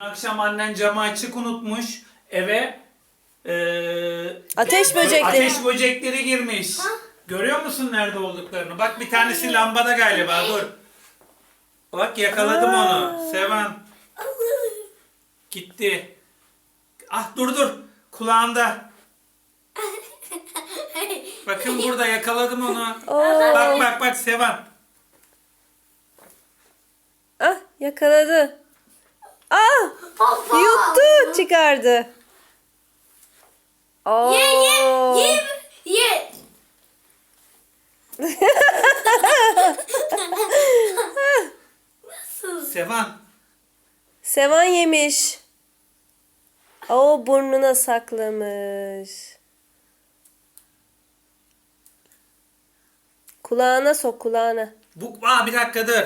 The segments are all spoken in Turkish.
Akşam annen camı açık unutmuş. Eve eee, Ateş böcekleri. ateş böcekleri girmiş. Görüyor musun nerede olduklarını? Bak bir tanesi lambada galiba dur. Bak yakaladım onu. Sevan. Gitti. Ah dur dur. Kulağında. Bakın burada yakaladım onu. Oo. Bak bak bak Sevan. Ah yakaladı. Baba. yuttu çıkardı. Oo. Ye ye ye ye. Nasıl? Sevan. Sevan yemiş. O burnuna saklamış. Kulağına sok kulağına. Bu, aa bir dakika dur.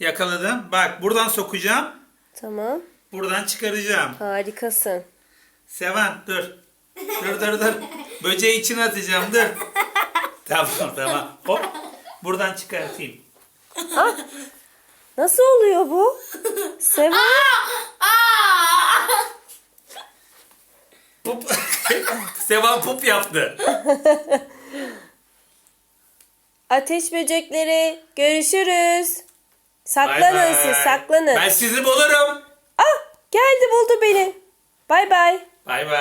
Yakaladım. Bak buradan sokacağım. Tamam. Buradan çıkaracağım. Harikasın. Sevan dur. Dur dur dur. Böceği içine atacağım dur. tamam tamam. Hop. Buradan çıkartayım. Nasıl oluyor bu? Sevan. Aa! Pup. Sevan pup yaptı. Ateş böcekleri görüşürüz. Bay Saklanın bay. siz saklanın. Ben sizi bulurum. Geldi buldu beni. Bay bay. Bay bay.